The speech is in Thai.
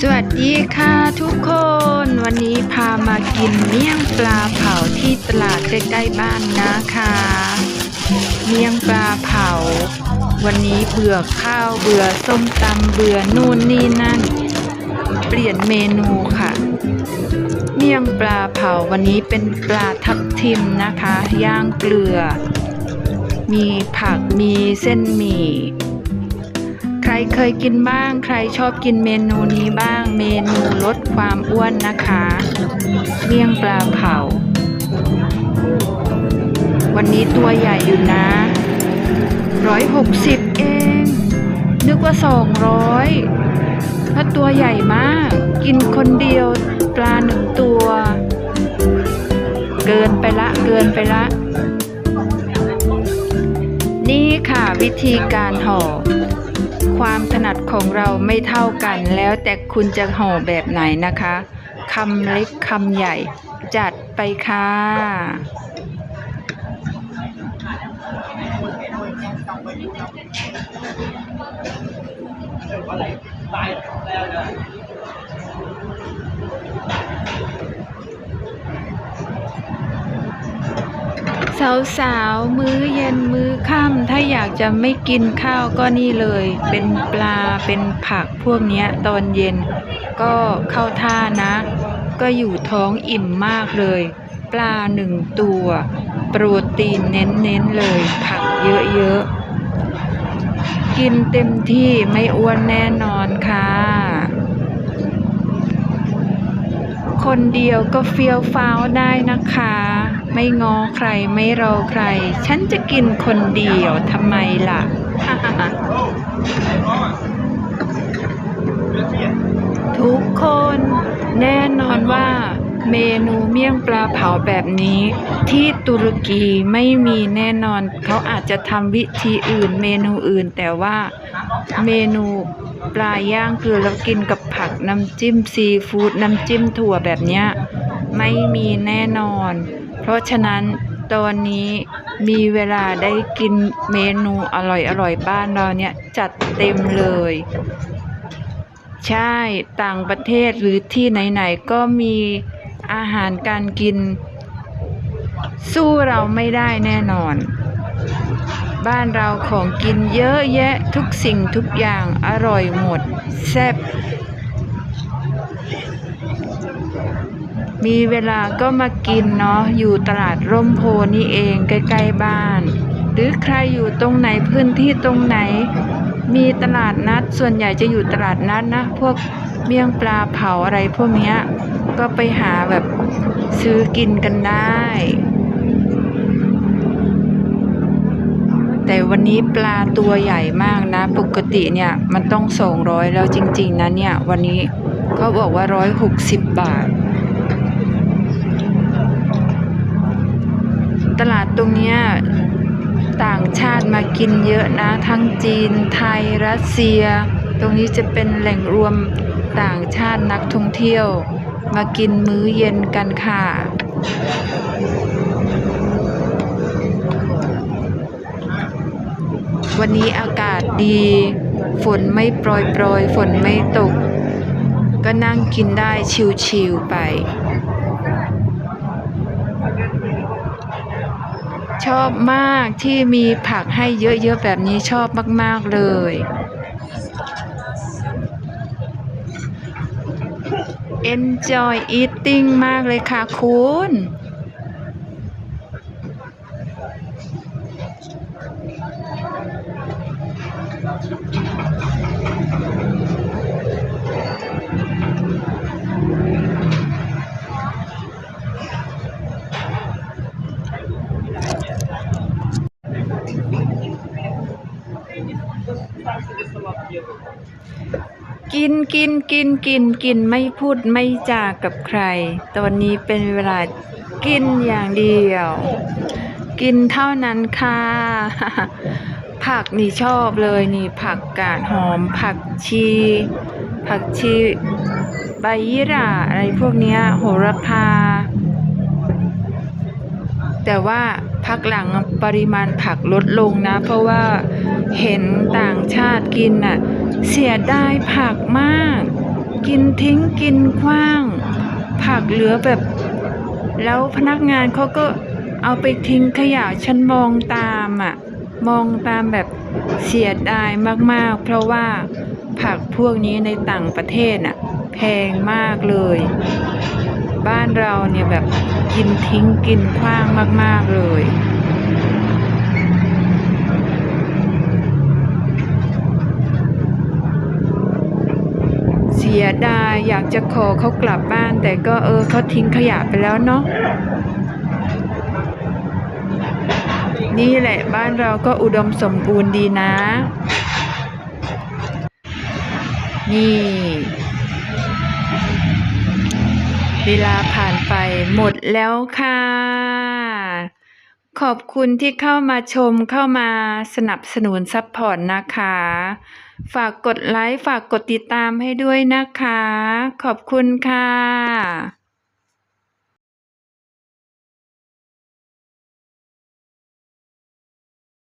สวัสดีค่ะทุกคน วันนี้พามากินเมี่ยงปลาเผาที่ตลาดใกล้ๆบ้านนะคะ เมี่ยงปลาเผา วันนี้เบื่อข้าวเบื่อส้มตำเบื่อนู่นนี่นั่น เปลี่ยนเมนูค่ะ เมี่ยงปลาเผาวันนี้เป็นปลาทับทิมนะคะ ย่างเกลือ มีผักมีเส้นหมี่ รเคยกินบ้าง ใครชอบกินเมนูนี้บ้าง เมนูลดความอ้วนนะคะเมี่ยงปลาเผา วันนี้ตัวใหญ่อยู่นะร้อยหกสิบเอง นึกว่าสองร้อยถ้าตัวใหญ่มาก กินคนเดียวปลาหนึ่งตัว เกินไปละ เกินไปละ นี่ค่ะวิธีการห่อ ความถนัดของเราไม่เท่ากัน แล้วแต่คุณจะห่อแบบไหนนะคะคำเล็กคำใหญ่ จัดไปค่ะ สาวๆมื้อเย็นมื้อค่ำถ้าอยากจะไม่กินข้าวก็นี่เลย เป็นปลาเป็นผักพวกนี้ตอนเย็น ก็เข้าท่านะ ก็อยู่ท้องอิ่มมากเลย ปลาหนึ่งตัว โปรตีนเน้นๆเลย ผักเยอะๆ กินเต็มที่ไม่อ้วนแน่นอนค่ะ คนเดียวก็เฟี้ยวฟ้าวได้นะคะ ไม่งอใครไม่รอใคร ฉันจะกินคนเดียวทำไมล่ะทุกคนแน่นอนว่าเมนูเมี่ยงปลาเผาแบบนี้ ที่ตุรกีไม่มีแน่นอน เขาอาจจะทำวิธีอื่นเมนูอื่น แต่ว่าเมนูปลาย่างเกลือแล้วกินกับผักน้ำจิ้มซีฟู้ดน้ำจิ้มถั่วแบบเนี้ยไม่มีแน่นอน เพราะฉะนั้นตอนนี้มีเวลาได้กินเมนูอร่อยๆบ้านเราเนี่ยจัดเต็มเลย ใช่ต่างประเทศหรือที่ไหนๆก็มีอาหารการกิน สู้เราไม่ได้แน่นอน บ้านเราของกินเยอะแยะทุกสิ่งทุกอย่างอร่อยหมด แซ่บ มีเวลาก็มากินเนาะอยู่ตลาดร่มโพนี่เองใกล้ๆบ้าน หรือใครอยู่ตรงไหนพื้นที่ตรงไหน มีตลาดนัดส่วนใหญ่จะอยู่ตลาดนัดนะ พวกเมี่ยงปลาเผาอะไรพวกเนี้ยก็ไปหาแบบซื้อกินกันได้ แต่วันนี้ปลาตัวใหญ่มากนะ ปกติเนี่ยมันต้องสองร้อยแล้วจริง ๆนะเนี่ย วันนี้เขาบอกว่าร้อยหกสิบบาท ตลาดตรงเนี้ยต่างชาติมากินเยอะนะ ทั้งจีนไทยรัสเซีย ตรงนี้จะเป็นแหล่งรวมต่างชาตินักท่องเที่ยว มากินมื้อเย็นกันค่ะวันนี้อากาศดี ฝนไม่โปรยโปรยฝนไม่ตก ก็นั่งกินได้ชิวๆไป ชอบมากที่มีผักให้เยอะๆแบบนี้ชอบมากๆเลย Enjoy eating มากเลยค่ะคุณ กินกินกินกินกินไม่พูดไม่จากับใคร ตอนนี้เป็นเวลากินอย่างเดียว กินเท่านั้นค่ะ ผักนี่ชอบเลยนี่ผักกาดหอม ผักชี ผักชีใบยี่หร่าอะไรพวกนี้โหระพา แต่ว่า พักหลังปริมาณผักลดลงนะ เพราะว่าเห็นต่างชาติกินน่ะเสียดายผักมาก กินทิ้งกินขว้าง ผักเหลือแบบ แล้วพนักงานเขาก็เอาไปทิ้งขยะฉันมองตามอะมองตามแบบเสียดายมากๆ เพราะว่าผักพวกนี้ในต่างประเทศน่ะแพงมากเลย บ้านเราเนี่ยแบบกินทิ้งกินขว้างมาก ๆ เลยเสียดายอยากจะขอเขากลับบ้าน แต่ก็เออเขาทิ้งขยะไปแล้วเนาะนี่แหละบ้านเราก็อุดมสมบูรณ์ดีนะ นี่ เวลาผ่านไปหมดแล้วค่ะ ขอบคุณที่เข้ามาชมเข้ามาสนับสนุนซัพพอร์ตนะคะ ฝากกดไลค์ ฝากกดติดตามให้ด้วยนะคะ ขอบคุณค่ะ